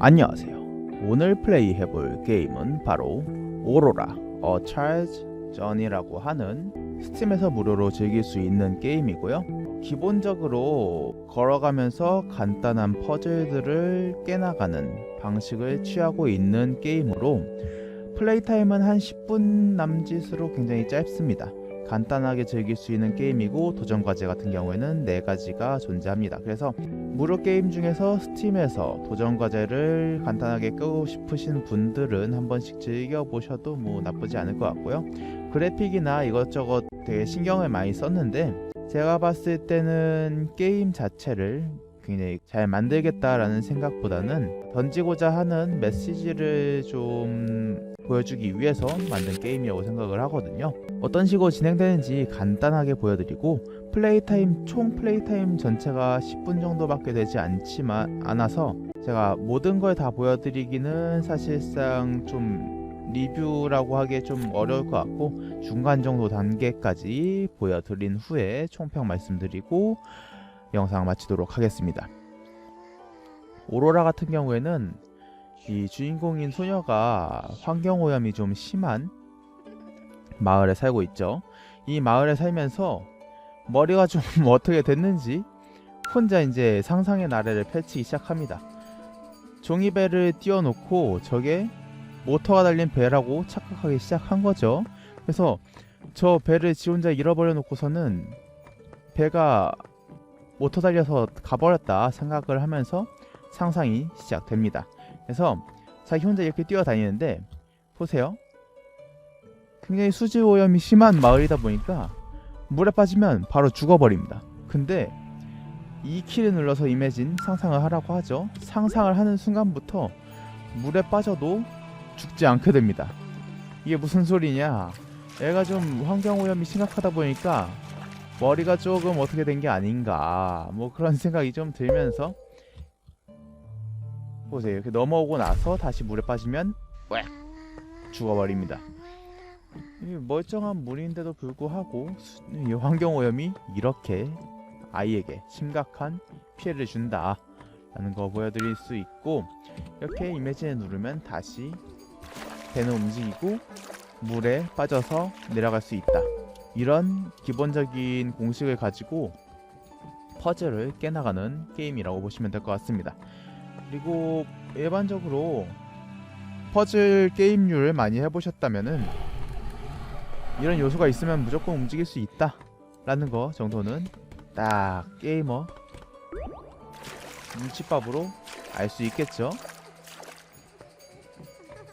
안녕하세요. 오늘 플레이해볼 게임은 바로 오로라 어 찰즈 전이라고 하는 스팀에서 무료로 즐길 수 있는 게임이고요. 기본적으로 걸어가면서 간단한 퍼즐들을 깨나가는 방식을 취하고 있는 게임으로 플레이 타임은 한 10분 남짓으로 굉장히 짧습니다. 간단하게 즐길 수 있는 게임이고 도전 과제 같은 경우에는 네 가지가 존재합니다. 그래서 무료 게임 중에서 스팀에서 도전 과제를 간단하게 끄고 싶으신 분들은 한 번씩 즐겨 보셔도 뭐 나쁘지 않을 것 같고요. 그래픽이나 이것저것 되게 신경을 많이 썼는데 제가 봤을 때는 게임 자체를 굉장히 잘 만들겠다라는 생각보다는 던지고자 하는 메시지를 좀 보여주기 위해서 만든 게임이라고 생각을 하거든요. 어떤 식으로 진행되는지 간단하게 보여드리고 플레이 타임 총 플레이 타임 전체가 10분 정도밖에 되지 않지만 않아서 제가 모든 걸 다 보여드리기는 사실상 좀 리뷰라고 하기에 좀 어려울 것 같고 중간 정도 단계까지 보여드린 후에 총평 말씀드리고 영상 마치도록 하겠습니다. 오로라 같은 경우에는 이 주인공인 소녀가 환경 오염이 좀 심한 마을에 살고 있죠. 이 마을에 살면서 머리가 좀 어떻게 됐는지 혼자 이제 상상의 나래를 펼치기 시작합니다. 종이배를 띄워놓고 저게 모터가 달린 배라고 착각하기 시작한 거죠. 그래서 저 배를 지 혼자 잃어버려 놓고서는 배가 모터 달려서 가버렸다 생각을 하면서 상상이 시작됩니다. 그래서 자기 혼자 이렇게 뛰어다니는데 보세요. 굉장히 수질 오염이 심한 마을이다 보니까 물에 빠지면 바로 죽어버립니다. 근데 이 키를 눌러서 이매진 상상을 하라고 하죠. 상상을 하는 순간부터 물에 빠져도 죽지 않게 됩니다. 이게 무슨 소리냐? 애가 좀 환경 오염이 심각하다 보니까 머리가 조금 어떻게 된 게 아닌가 뭐 그런 생각이 좀 들면서 보세요. 이렇게 넘어오고 나서 다시 물에 빠지면 꽥 죽어버립니다. 이 멀쩡한 물인데도 불구하고 수- 이 환경 오염이 이렇게 아이에게 심각한 피해를 준다 라는 거 보여드릴 수 있고 이렇게 이미지를 누르면 다시 배는 움직이고 물에 빠져서 내려갈 수 있다. 이런 기본적인 공식을 가지고 퍼즐을 깨나가는 게임이라고 보시면 될 것 같습니다. 그리고 일반적으로 퍼즐 게임류를 많이 해보셨다면은 이런 요소가 있으면 무조건 움직일 수 있다 라는 거 정도는 딱 게이머 눈치밥으로 알 수 있겠죠.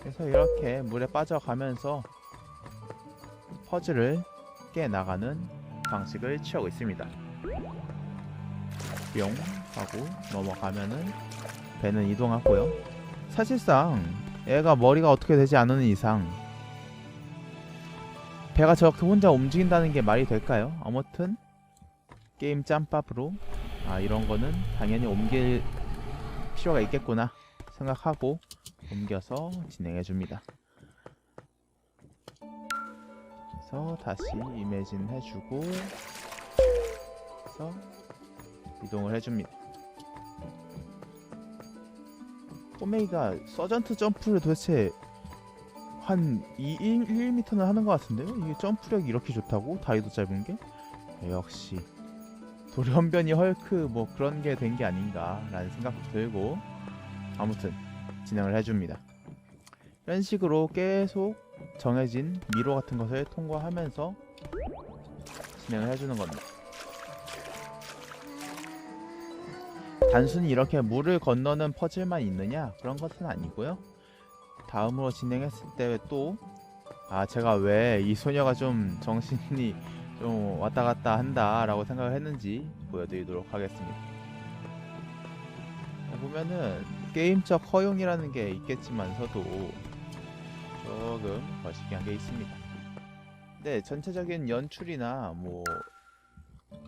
그래서 이렇게 물에 빠져가면서 퍼즐을 깨 나가는 방식을 취하고 있습니다. 뿅 하고 넘어가면은 배는 이동하고요. 사실상 애가 머리가 어떻게 되지 않는 이상 배가 저렇게 혼자 움직인다는 게 말이 될까요? 아무튼 게임 짬밥으로 아 이런 거는 당연히 옮길 필요가 있겠구나 생각하고 옮겨서 진행해 줍니다. 그래서 다시 이매진 해주고 그래서 이동을 해줍니다. 꼬메이가 서전트 점프를 도대체 한 2, 1, 1m는 하는 것 같은데요? 이게 점프력이 이렇게 좋다고? 다리도 짧은 게? 역시 돌연변이 헐크 뭐 그런 게 된 게 아닌가라는 생각도 들고 아무튼 진행을 해줍니다. 이런 식으로 계속 정해진 미로 같은 것을 통과하면서 진행을 해주는 겁니다. 단순히 이렇게 물을 건너는 퍼즐만 있느냐 그런 것은 아니고요. 다음으로 진행했을 때 또 아 제가 왜 이 소녀가 좀 정신이 좀 왔다 갔다 한다 라고 생각을 했는지 보여드리도록 하겠습니다. 보면은 게임적 허용이라는 게 있겠지만서도 조금 거시기한 게 있습니다. 네, 전체적인 연출이나 뭐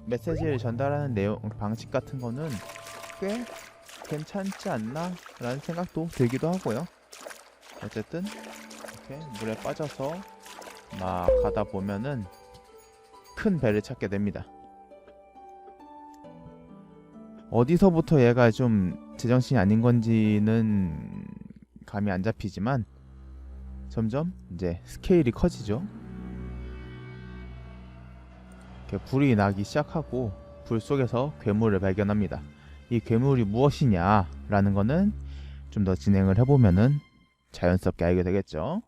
메시지를 전달하는 내용 방식 같은 거는 꽤 괜찮지 않나 라는 생각도 들기도 하고요. 어쨌든 이렇게 물에 빠져서 막 가다 보면은 큰 배를 찾게 됩니다. 어디서부터 얘가 좀 제정신이 아닌 건지는 감이 안 잡히지만 점점 이제 스케일이 커지죠. 이렇게 불이 나기 시작하고 불 속에서 괴물을 발견합니다. 이 괴물이 무엇이냐라는 거는 좀 더 진행을 해보면은 자연스럽게 알게 되겠죠.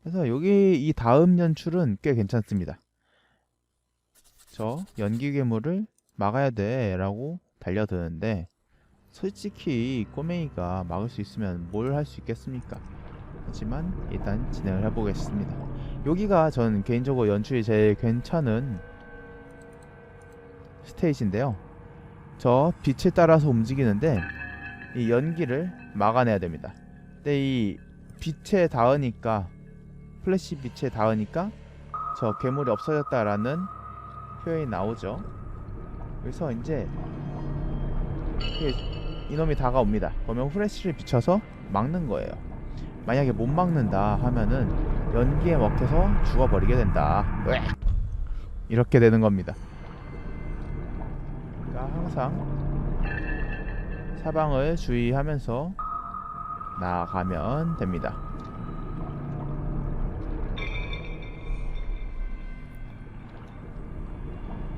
그래서 여기 이 다음 연출은 꽤 괜찮습니다. 저 연기 괴물을 막아야 돼 라고 달려드는데 솔직히 꼬맹이가 막을 수 있으면 뭘 할 수 있겠습니까? 하지만 일단 진행을 해보겠습니다. 여기가 전 개인적으로 연출이 제일 괜찮은 스테이지인데요. 저 빛에 따라서 움직이는데 이 연기를 막아내야 됩니다. 근데 이 빛에 닿으니까 플래시 빛에 닿으니까 저 괴물이 없어졌다라는 표현이 나오죠. 그래서 이제 이게 이놈이 다가옵니다. 그러면 후레쉬를 비춰서 막는 거예요. 만약에 못 막는다 하면은 연기에 먹혀서 죽어버리게 된다. 이렇게 되는 겁니다. 항상 사방을 주의하면서 나아가면 됩니다.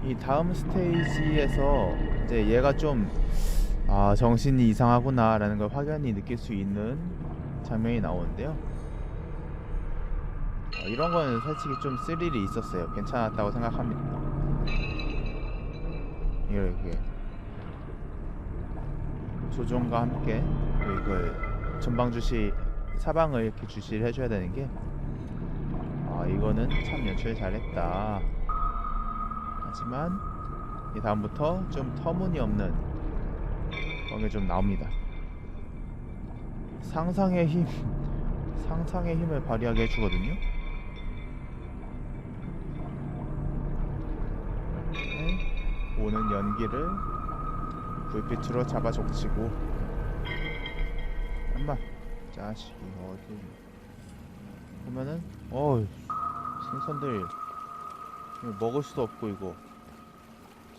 이 다음 스테이지에서 이제 얘가 좀 아, 정신이 이상하구나 라는 걸 확연히 느낄 수 있는 장면이 나오는데요. 어, 이런 거는 솔직히 좀 스릴이 있었어요. 괜찮았다고 생각합니다. 이렇게 조종과 함께 이걸 전방 주시 사방을 이렇게 주시를 해줘야 되는 게 아, 이거는 참 연출 잘했다. 하지만 이 다음부터 좀 터무니없는 그런 게좀 나옵니다. 상상의 힘, 상상의 힘을 발휘하게 해주거든요. 오는 연기를 불빛으로 잡아 족치고. 엄마 자식이 어디 보면은 어우 생선들. 먹을 수도 없고 이거.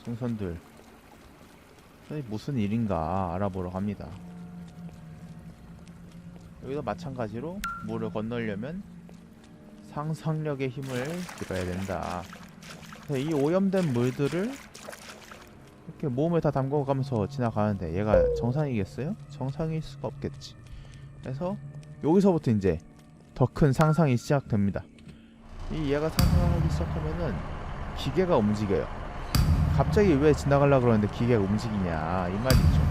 생선들. 무슨 일인가 알아보러 갑니다. 여기도 마찬가지로 물을 건너려면 상상력의 힘을 들어야 된다. 이 오염된 물들을 이렇게 몸에 다 담궈가면서 지나가는데 얘가 정상이겠어요? 정상일 수가 없겠지 그래서 여기서부터 이제 더 큰 상상이 시작됩니다 이 얘가 상상하기 시작하면은 기계가 움직여요. 갑자기 왜 지나가려 그러는데 기계가 움직이냐 이 말이죠.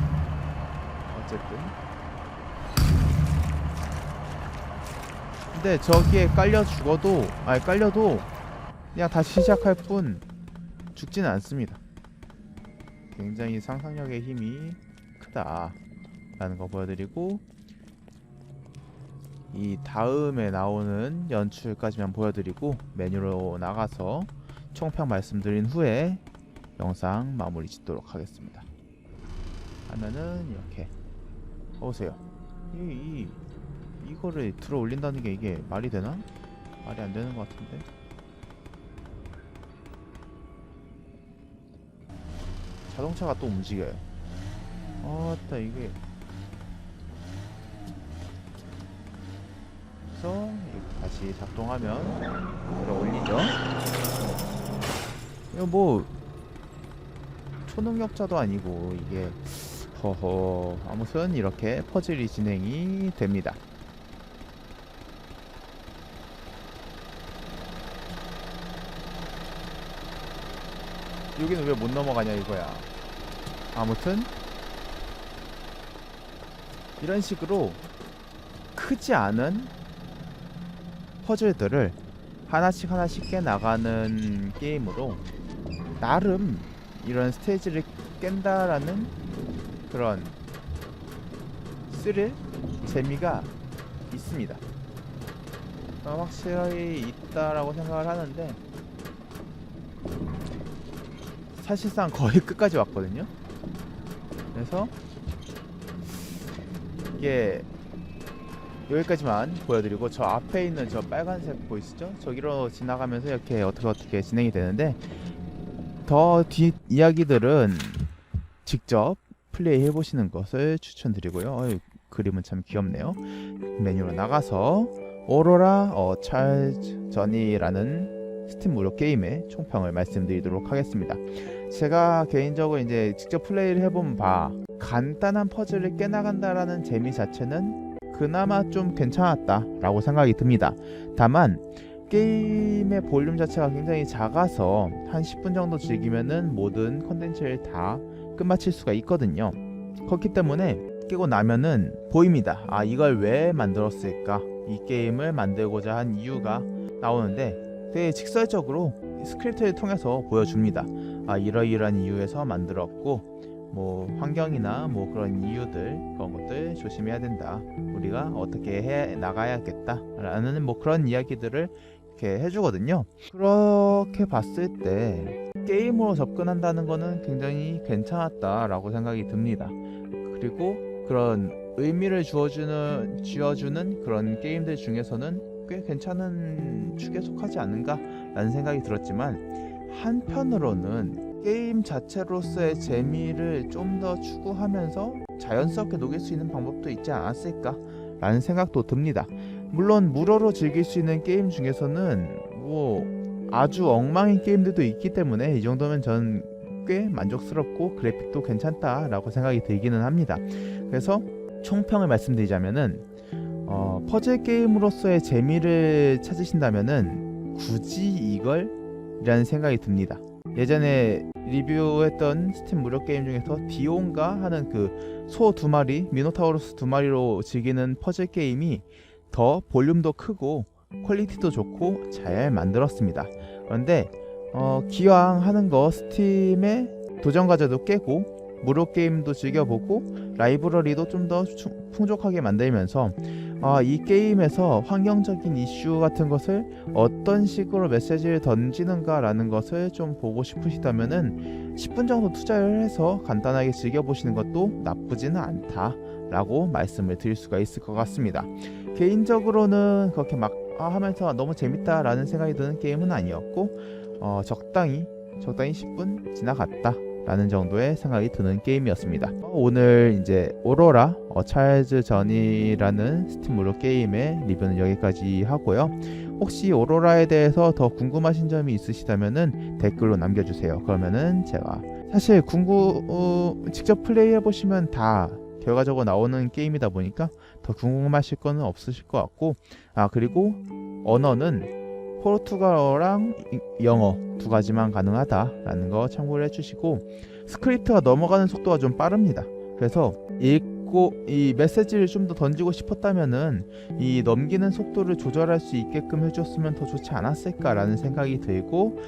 어쨌든. 근데 저기에 깔려 죽어도 아니 깔려도 그냥 다시 시작할 뿐 죽지는 않습니다. 굉장히 상상력의 힘이 크다 라는 거 보여드리고 이 다음에 나오는 연출까지만 보여드리고 메뉴로 나가서 총평 말씀드린 후에 영상 마무리 짓도록 하겠습니다. 하면은 이렇게 보세요. 이, 이 이거를 들어 올린다는 게 이게 말이 되나? 말이 안 되는 것 같은데. 자동차가 또 움직여요. 아따 이게 그래서 다시 작동하면 들어 올리죠. 이거 뭐 초능력자도 아니고 이게 허허 아무튼 이렇게 퍼즐이 진행이 됩니다. 여기는 왜 못 넘어가냐 이거야. 아무튼 이런 식으로 크지 않은 퍼즐들을 하나씩 하나씩 깨 나가는 게임으로 나름 이런 스테이지를 깬다라는 그런 스릴 재미가 있습니다. 어, 확실히 있다라고 생각을 하는데 사실상 거의 끝까지 왔거든요. 그래서 이게 여기까지만 보여드리고 저 앞에 있는 저 빨간색 보이시죠? 저기로 지나가면서 이렇게 어떻게 어떻게 진행이 되는데 더 뒷 이야기들은 직접 플레이 해보시는 것을 추천드리고요. 어이, 그림은 참 귀엽네요. 메뉴로 나가서 오로라 어 찰즈 전이라는 스팀 무료 게임의 총평을 말씀드리도록 하겠습니다. 제가 개인적으로 이제 직접 플레이를 해본 바 간단한 퍼즐을 깨나간다라는 재미 자체는 그나마 좀 괜찮았다라고 생각이 듭니다. 다만 게임의 볼륨 자체가 굉장히 작아서 한 10분 정도 즐기면은 모든 컨텐츠를 다 끝마칠 수가 있거든요. 그렇기 때문에 깨고 나면은 보입니다. 아 이걸 왜 만들었을까? 이 게임을 만들고자 한 이유가 나오는데 되게 직설적으로 스크립트를 통해서 보여줍니다. 아 이러이러한 이유에서 만들었고 뭐 환경이나 뭐 그런 이유들 그런 것들 조심해야 된다. 우리가 어떻게 해 나가야겠다라는 뭐 그런 이야기들을 이렇게 해주거든요. 그렇게 봤을 때 게임으로 접근한다는 거는 굉장히 괜찮았다라고 생각이 듭니다. 그리고 그런 의미를 주어주는 지어주는 그런 게임들 중에서는 꽤 괜찮은 축에 속하지 않는가라는 생각이 들었지만 한편으로는 게임 자체로서의 재미를 좀 더 추구하면서 자연스럽게 녹일 수 있는 방법도 있지 않았을까 라는 생각도 듭니다. 물론 무료로 즐길 수 있는 게임 중에서는 뭐 아주 엉망인 게임들도 있기 때문에 이 정도면 전 꽤 만족스럽고 그래픽도 괜찮다라고 생각이 들기는 합니다. 그래서 총평을 말씀드리자면은 어, 퍼즐 게임으로서의 재미를 찾으신다면은 굳이 이걸 이라는 생각이 듭니다. 예전에 리뷰했던 스팀 무료 게임 중에서 디온가 하는 그 소 두 마리 미노타우로스 두 마리로 즐기는 퍼즐 게임이 더 볼륨도 크고 퀄리티도 좋고 잘 만들었습니다. 그런데 어, 기왕 하는 거 스팀에 도전 과제도 깨고 무료 게임도 즐겨보고 라이브러리도 좀 더 풍족하게 만들면서 아, 이 게임에서 환경적인 이슈 같은 것을 어떤 식으로 메시지를 던지는가라는 것을 좀 보고 싶으시다면은 10분 정도 투자를 해서 간단하게 즐겨보시는 것도 나쁘지는 않다 라고 말씀을 드릴 수가 있을 것 같습니다. 개인적으로는 그렇게 막 아, 하면서 너무 재밌다라는 생각이 드는 게임은 아니었고 어, 적당히 적당히 10분 지나갔다. 라는 정도의 생각이 드는 게임이었습니다. 오늘 이제 오로라 어, 찰즈 전이라는 스팀 무료 게임의 리뷰는 여기까지 하고요. 혹시 오로라에 대해서 더 궁금하신 점이 있으시다면은 댓글로 남겨주세요. 그러면은 제가 사실 궁금 어, 직접 플레이해 보시면 다 결과적으로 나오는 게임이다 보니까 더 궁금하실 거는 없으실 것 같고 아 그리고 언어는 포르투갈어랑 영어 두 가지만 가능하다라는 거 참고를 해주시고 스크립트가 넘어가는 속도가 좀 빠릅니다. 그래서 읽고 이 메시지를 좀 더 던지고 싶었다면은 이 넘기는 속도를 조절할 수 있게끔 해줬으면 더 좋지 않았을까라는 생각이 들고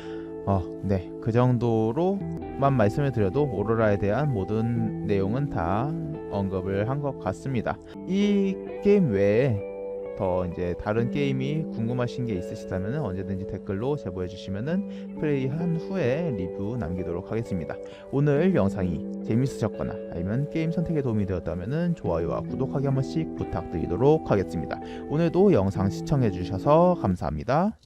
어, 네, 그 정도로만 말씀을 드려도 오로라에 대한 모든 내용은 다 언급을 한 것 같습니다. 이 게임 외에 더 이제 다른 게임이 궁금하신 게 있으시다면 언제든지 댓글로 제보해 주시면은 플레이한 후에 리뷰 남기도록 하겠습니다. 오늘 영상이 재밌으셨거나 아니면 게임 선택에 도움이 되었다면 좋아요와 구독하기 한 번씩 부탁드리도록 하겠습니다. 오늘도 영상 시청해 주셔서 감사합니다.